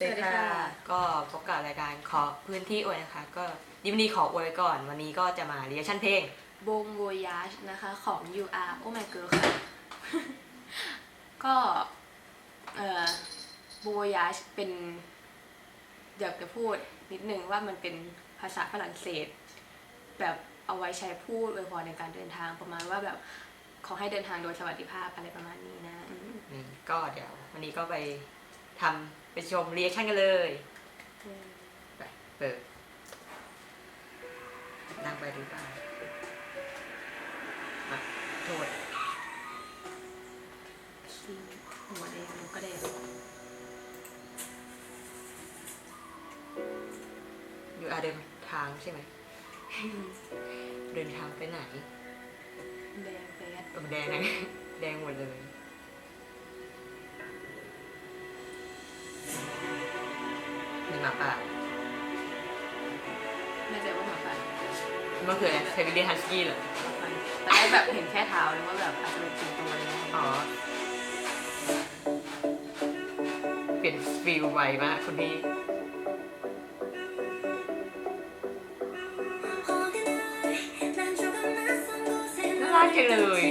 สวัสดีค่ะ ก็พบกับรายการขอพื้นที่อวยนะคะ ก็ดิมดีขออวยไว้ก่อน วันนี้ก็จะมาเรียชั่นเพลงบงโวยาชนะคะของ UR Oh my girl ค่ะ ก็เอ่อโวยาชเป็นอยากจะพูดนิดนึงว่ามันเป็นภาษาฝรั่งเศส แบบเอาไว้ใช้พูดอวยพรในการเดินทางประมาณว่าแบบขอให้เดินทางโดยสวัสดิภาพอะไรประมาณนี้นะอืมอืมก็เดี๋ยว วันนี้ก็ไป ทำไปชมเรียชั่นกันเลยไปเปิดนั่งไปดูบ้างมาโทษสีหัวแดงหนูก็แดงอยู่อาเดินทางใช่ไหม เดินทางไปไหน แดงแป๊ดเออแดงไงแดงหมดเลย มีหมาป่าแน่ใจว่าหมาป่าเมื่อคืนไซบีเรียนฮัสกี้เหรอตอนแรกแบบเห็นแค่เท้าเลยว่าแบบอาจจะเป็นสิงโตอะไรเงี้ยอ๋อ เปลี่ยนฟิลไวมากคุณพี่ น่ารักจังเลย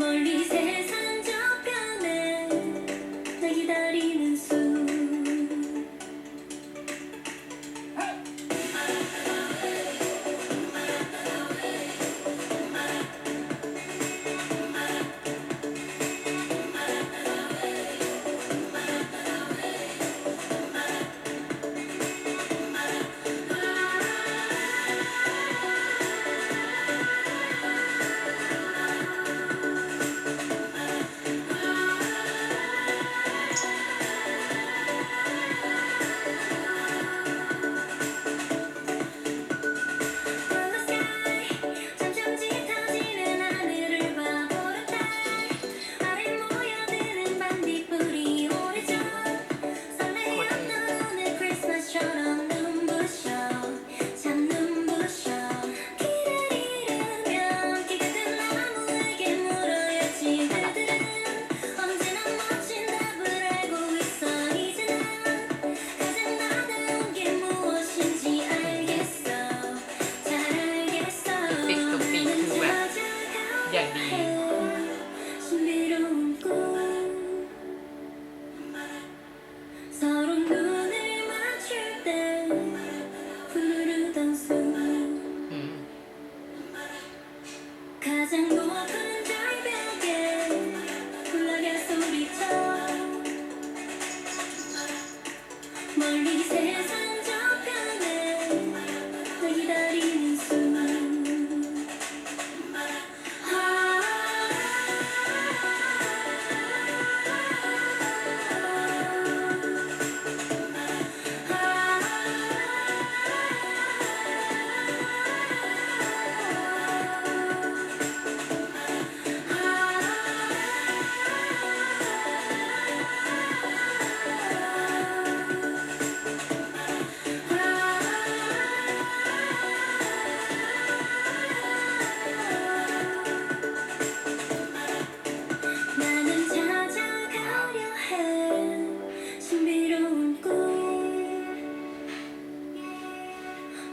멀리 멀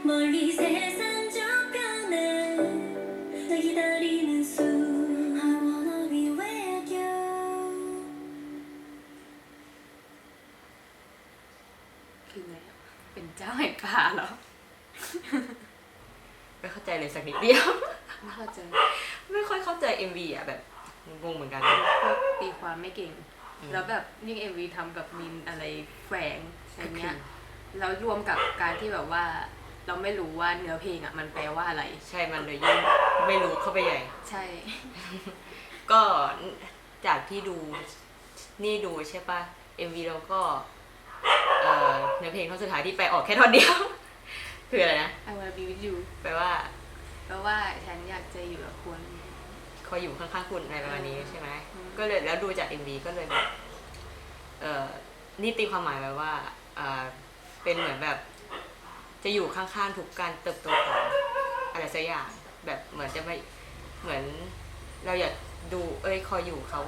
멀리 세상 저편에 날 기다리는 숨 I wanna be with you คือไงอะเป็นเจ้าแห่งป่าเหรอ ไม่เข้าใจเลยสักนิดเดียว ไม่เข้าใจ ไม่ค่อยเข้าใจ MV อ่ะแบบ งงเหมือนกัน พวกตีความไม่เก่ง อืม แล้วแบบยิ่งเอ็มวีทำกับมีนอะไรแฝงอะไรเงี้ย ก็คือ แล้วรวมกับการที่แบบว่า เราไม่รู้ว่าเนื้อเพลงอะมันแปลว่าอะไร ใช่มันเลยยิ่งไม่รู้เข้าไปใหญ่ ใช่ ก็จากที่ดูนี่ดูใช่ปะ MV แล้วก็เอ่อเนื้อเพลงท่อนสุดท้ายที่ไปออกแค่ท่อนเดียว คืออะไรนะ I wanna be with you แปลว่าแปลว่าฉันอยากจะอยู่กับคุณคอยอยู่ข้างๆคุณอะไรประมาณนี้ใช่ไหมอืมก็เลยแล้วดูจาก MV ก็เลยแบบเอ่อนี่ตีความหมายไว้ว่าเอ่อเป็นเหมือนแบบ จะอยู่ข้างๆทุกการเติบโตของอะไรสักอย่าง แบบเหมือนจะไม่เหมือนเราอยากดูเอ้ยคอยอยู่เขา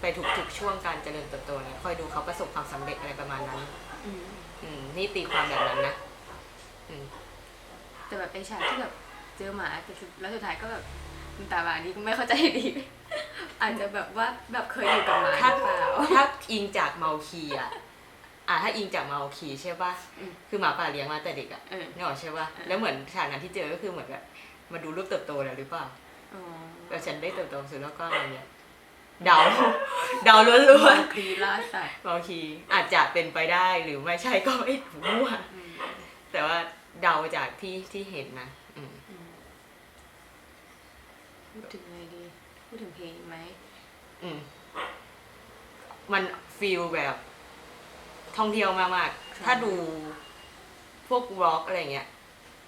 ไปทุกๆช่วงการเจริญเติบโตเนี่ยคอยดูเขาประสบความสำเร็จอะไรประมาณนั้นอืมอืมนี่ตีความแบบนั้นนะอืมแต่แบบไอฉากที่แบบเจอหมาแต่สุดแล้วสุดท้ายก็แบบคุณตาบานี่ก็ไม่เข้าใจดี อาจจะแบบว่าแบบเคยอยู่กับหมาหถ้ารือเปล่าถ้าอิงจากเมาคีอะ อะถ้าอิงจากเมาคีใช่ป่ะอืมคือหมาป่าเลี้ยงมาแต่เด็กอะเออนี่ออกใช่ป่ะเออแล้วเหมือนฉากนั้นที่เจอก็คือเหมือนแบบมาดูรูปเติบโตแล้วหรือเปล่าอ๋อแบบฉันได้เติบโตสู่โลกกว้างอะไรเงี้ยเดาเดาล้วนครีล่าสัตว์ๆเมาคีอาจจะเป็นไปได้หรือไม่ใช่ก็ไม่รู้อะอืมแต่ว่าเดาจากที่ที่เห็นนะอืมอืมพูดถึงอะไรดีพูดถึงเพลงไหมอืมมันฟีลแบบ ท่องเที่ยวมากๆ ถ้าดูพวกร็อกอะไรเงี้ย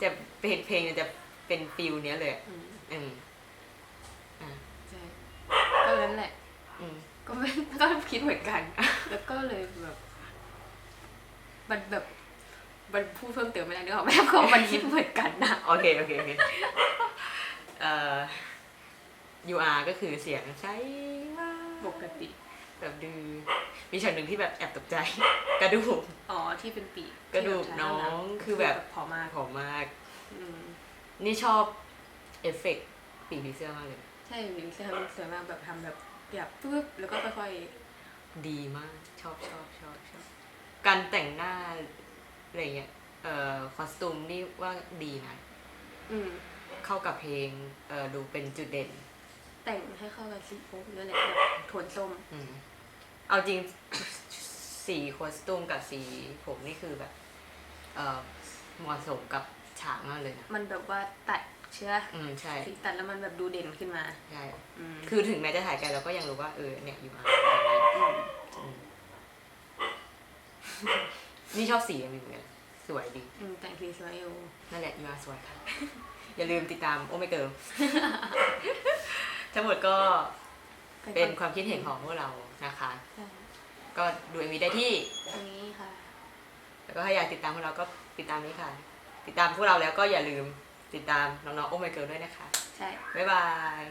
จะเพลงเพลงจะเป็นฟีลเนี้ยเลยอะอืมอืมอ่าใช่ก็นั้นแหละ อืม ก็ไม่ ก็คิดเหมือนกัน แล้วก็เลยแบบ มันแบบ มันพูดเพิ่มเติมไม่ได้นึกออกไหมเพราะมันคิดเหมือนกันนะโอเค โอเค โอเค เอ่อ UR ก็คือเสียงใช้มาก ปกติ แบบดื้อมีฉากหนึ่งที่แบบแอบตกใจ กระดูกอ๋อที่เป็นปีกกระดูกที่แบบน้องใช้ำหนักคือแบบผอมมากหอมมากอืมนี่ชอบเอฟเฟกต์ปีกผีเสื้อมากเลย ใช่วิงเซอร์สวยมากแบบทำแบบแบบปึ๊บแล้วก็ค่อยดีมากชอบชอบชอบชอบการแต่งหน้าอะไรเงี้ยเอ่อคอสตูมนี่ว่าดีนะๆอืมเข้ากับเพลงเอ่อดูเป็นจุดเด่น แต่งให้เข้ากับสีผมหรืออะไรแบบโทนส้ม อืมเอาจริง สีคอสตูมกับสีผมนี่คือแบบ เอ่อเหมาะสมกับฉากมากเลยนะมันแบบว่าตัดเชื้ออืมใช่สีตัดแล้วมันแบบดูเด่นขึ้นมา ใช่อืมคือถึงแม้จะถ่ายไกันเราก็ยังรู้ว่าเออเนี่ยอยู่มาอืมนี่ชอบสีมันเหมือนกันสวยดี อืมแต่งสีสวยอยู่นั่นแหละยูอาสวยค่ะ อย่าลืมติดตามโอเมเกิล ทั้งหมดก็เป็นความคิดเห็นของพวกเรานะคะใช่ก็ดูเอ็มวีได้ที่ ตรงนี้ค่ะ แล้วก็ถ้าอยากติดตามพวกเราก็ติดตามนี้ค่ะ ติดตามพวกเราแล้วก็อย่าลืมติดตามน้องๆโอเมเกิลด้วยนะคะ ใช่ บ๊ายบาย